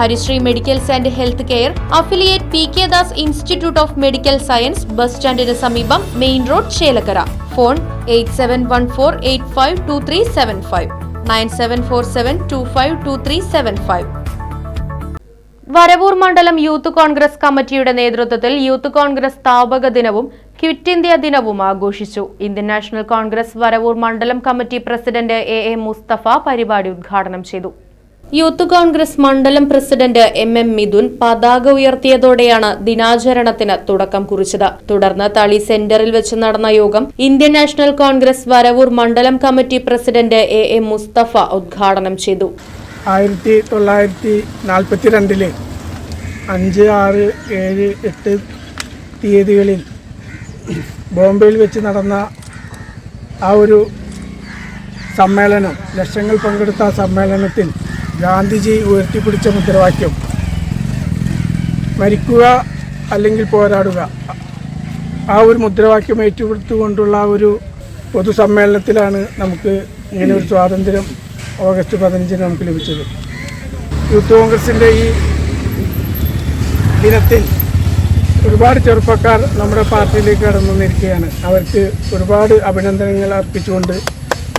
Harisree medicals and health care affiliate P K Das institute of medical science bus സ്റ്റാൻഡിന് സമീപം main road Chelakkara. Phone eight seven one four eight five two three seven five. Nine seven four seven two five two three seven five. Varavoor മണ്ഡലം youth Congress കമ്മിറ്റിയുടെ നേതൃത്വത്തിൽ youth Congress സ്ഥാപക ദിനവും quit India ദിനവും ആഘോഷിച്ചു. Indian national Congress Varavoor മണ്ഡലം committee president A A Mustafa പരിപാടി ഉദ്ഘാടനം ചെയ്തു. യൂത്ത് കോൺഗ്രസ് മണ്ഡലം പ്രസിഡന്റ് എം എം മിഥുൻ പതാക ഉയർത്തിയതോടെയാണ് ദിനാചരണത്തിന് തുടക്കം കുറിച്ചത്. തുടർന്ന് തളി സെന്ററിൽ വെച്ച് നടന്ന യോഗം ഇന്ത്യൻ നാഷണൽ കോൺഗ്രസ് വരവൂർ മണ്ഡലം committee president A A Mustafa ഉദ്ഘാടനം ചെയ്തു. ആയിരത്തി തൊള്ളായിരത്തി നാൽപ്പത്തി രണ്ടിൽ അഞ്ച് ആറ് ഏഴ് എട്ട് തീയതികളിൽ ബോംബെയിൽ വെച്ച് നടന്ന ആ ഒരു സമ്മേളനം ലക്ഷങ്ങൾ പങ്കെടുത്ത സമ്മേളനത്തിൽ ഗാന്ധിജി ഉയർത്തിപ്പിടിച്ച മുദ്രാവാക്യം. മരിക്കുക അല്ലെങ്കിൽ പോരാടുക. ആ ഒരു മുദ്രാവാക്യം ഏറ്റുപിടുത്തുകൊണ്ടുള്ള ഒരു പൊതുസമ്മേളനത്തിലാണ് നമുക്ക് ഇങ്ങനെ ഒരു സ്വാതന്ത്ര്യം ഓഗസ്റ്റ് പതിനഞ്ചിന് നമുക്ക് ലഭിച്ചത്. യൂത്ത് കോൺഗ്രസിന്റെ ഈ ദിനത്തിൽ ഒരുപാട് ചെറുപ്പക്കാർ നമ്മുടെ പാർട്ടിയിലേക്ക് കടന്നു വന്നിരിക്കുകയാണ് അവർക്ക് ഒരുപാട് അഭിനന്ദനങ്ങൾ അർപ്പിച്ചുകൊണ്ട്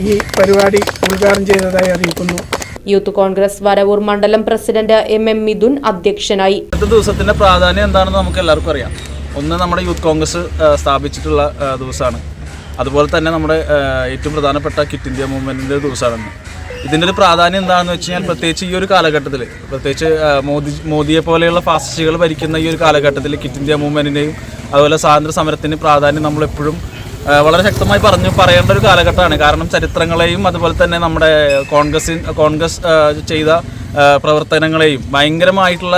ഈ പരിപാടി ഉദ്ഘാടനം ചെയ്തതായി അറിയിക്കുന്നു. യൂത്ത് കോൺഗ്രസ് വരവൂർ മണ്ഡലം പ്രസിഡന്റ് എം എം മിഥുൻ അധ്യക്ഷനായി. ഇന്നത്തെ ദിവസത്തിന്റെ പ്രാധാന്യം എന്താണെന്ന് നമുക്ക് എല്ലാവർക്കും അറിയാം. ഒന്ന് നമ്മുടെ യൂത്ത് കോൺഗ്രസ് സ്ഥാപിച്ചിട്ടുള്ള ദിവസമാണ്. അതുപോലെ തന്നെ നമ്മുടെ ഏറ്റവും പ്രധാനപ്പെട്ട കിറ്റ് ഇന്ത്യ മൂവ്മെന്റിന്റെ ദിവസമാണ്. ഇതിന്റെ ഒരു പ്രാധാന്യം എന്താണെന്ന് വെച്ച് കഴിഞ്ഞാൽ പ്രത്യേകിച്ച് ഈ ഒരു കാലഘട്ടത്തിൽ പ്രത്യേകിച്ച് മോദി മോദിയെ പോലെയുള്ള ഫാസിസ്റ്റുകൾ ഭരിക്കുന്ന ഈ ഒരു കാലഘട്ടത്തിൽ കിറ്റ് ഇന്ത്യ മൂവ്മെന്റിന്റെയും അതുപോലെ സ്വാതന്ത്ര്യ സമരത്തിന്റെ പ്രാധാന്യം ആ, വളരെ ശക്തമായി പറഞ്ഞു പറയേണ്ട ഒരു കാലഘട്ടമാണ്. കാരണം ചരിത്രങ്ങളെയും അതുപോലെ തന്നെ നമ്മുടെ കോൺഗ്രസ് കോൺഗ്രസ് ചെയ്ത പ്രവർത്തനങ്ങളെയും ഭയങ്കരമായിട്ടുള്ള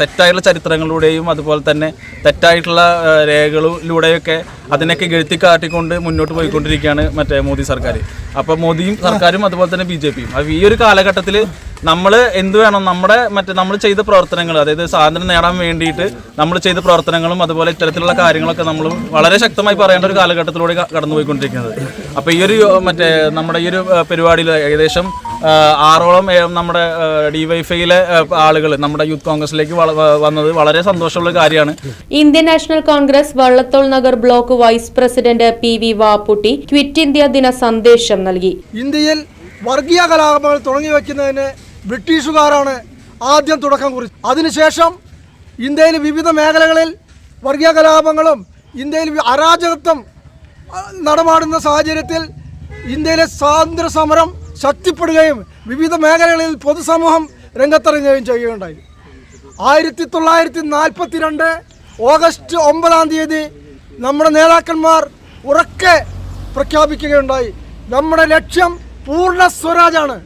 തെറ്റായിട്ടുള്ള ചരിത്രങ്ങളിലൂടെയും അതുപോലെ തന്നെ തെറ്റായിട്ടുള്ള രേഖകളിലൂടെയൊക്കെ അതിനൊക്കെ ഗഴുത്തി കാട്ടിക്കൊണ്ട് മുന്നോട്ട് പോയിക്കൊണ്ടിരിക്കുകയാണ് മറ്റേ മോദി സർക്കാർ അപ്പോൾ മോദിയും സർക്കാരും അതുപോലെ തന്നെ ബി ജെ പിയും. അപ്പോൾ ഈ ഒരു കാലഘട്ടത്തിൽ നമ്മൾ എന്ത് വേണം നമ്മുടെ മറ്റേ നമ്മൾ ചെയ്ത പ്രവർത്തനങ്ങൾ അതായത് സ്വാതന്ത്ര്യം നേടാൻ വേണ്ടിയിട്ട് നമ്മൾ ചെയ്ത പ്രവർത്തനങ്ങളും അതുപോലെ ഇത്തരത്തിലുള്ള കാര്യങ്ങളൊക്കെ നമ്മൾ വളരെ ശക്തമായി പറയേണ്ട ഒരു കാലഘട്ടത്തിലൂടെ കടന്നുപോയിക്കൊണ്ടിരിക്കുന്നത്. അപ്പോൾ ഈ ഒരു മറ്റേ നമ്മുടെ ഈ ഒരു പരിപാടിയിൽ ഏകദേശം ആറോളം നമ്മുടെ ഡിവൈഫൈയിലെ ആളുകൾ നമ്മുടെ യൂത്ത് കോൺഗ്രസിലേക്ക് വന്നത് വളരെ സന്തോഷമുള്ള കാര്യമാണ്. Indian national Congress Vallathol Nagar block vice president P V Vapputty quit India ദിന സന്ദേശം നൽകി. ഇന്ത്യയിൽ വർഗീയ കലാപങ്ങൾ തുടങ്ങി വയ്ക്കുന്നതിന് ബ്രിട്ടീഷുകാരാണ് ആദ്യം തുടക്കം കുറിച്ചത് അതിനുശേഷം ഇന്ത്യയിൽ വിവിധ മേഖലകളിൽ വർഗീയ കലാപങ്ങളും ഇന്ത്യയിൽ അരാജകത്വം നടമാടുന്ന സാഹചര്യത്തിൽ ഇന്ത്യയിലെ സ്വാതന്ത്ര്യ സമരം ശക്തിപ്പെടുകയും വിവിധ മേഖലകളിൽ പൊതുസമൂഹം രംഗത്തിറങ്ങുകയും ചെയ്യുകയുണ്ടായി. ആയിരത്തി തൊള്ളായിരത്തി നാൽപ്പത്തി രണ്ട് ഓഗസ്റ്റ് ഒമ്പതാം തീയതി നമ്മുടെ നേതാക്കന്മാർ ഉറക്കെ പ്രഖ്യാപിക്കുകയുണ്ടായി. നമ്മുടെ ലക്ഷ്യം പൂർണ സ്വരാജാണ്.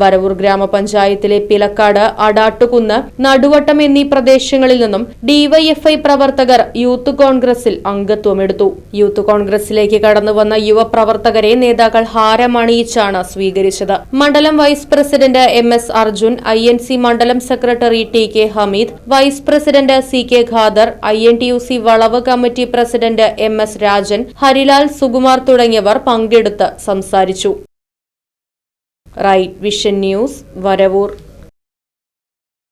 വരവൂർ ഗ്രാമപഞ്ചായത്തിലെ പിലക്കാട് അടാട്ടുകുന്ന് നടുവട്ടം എന്നീ പ്രദേശങ്ങളിൽ നിന്നും ഡിവൈഎഫ്ഐ പ്രവർത്തകർ യൂത്ത് കോൺഗ്രസിൽ അംഗത്വമെടുത്തു. യൂത്ത് കോൺഗ്രസിലേക്ക് കടന്നുവന്ന യുവപ്രവർത്തകരെ നേതാക്കൾ ഹാരമണിയിച്ചാണ് സ്വീകരിച്ചത്. മണ്ഡലം vice president M S Arjun I N C മണ്ഡലം secretary T K Hameed vice president C K Khader I N T U C വളവ് committee president M S Rajan Harilal Sukumar തുടങ്ങിയവർ പങ്കെടുത്ത് സംസാരിച്ചു. Right vision news Varavoor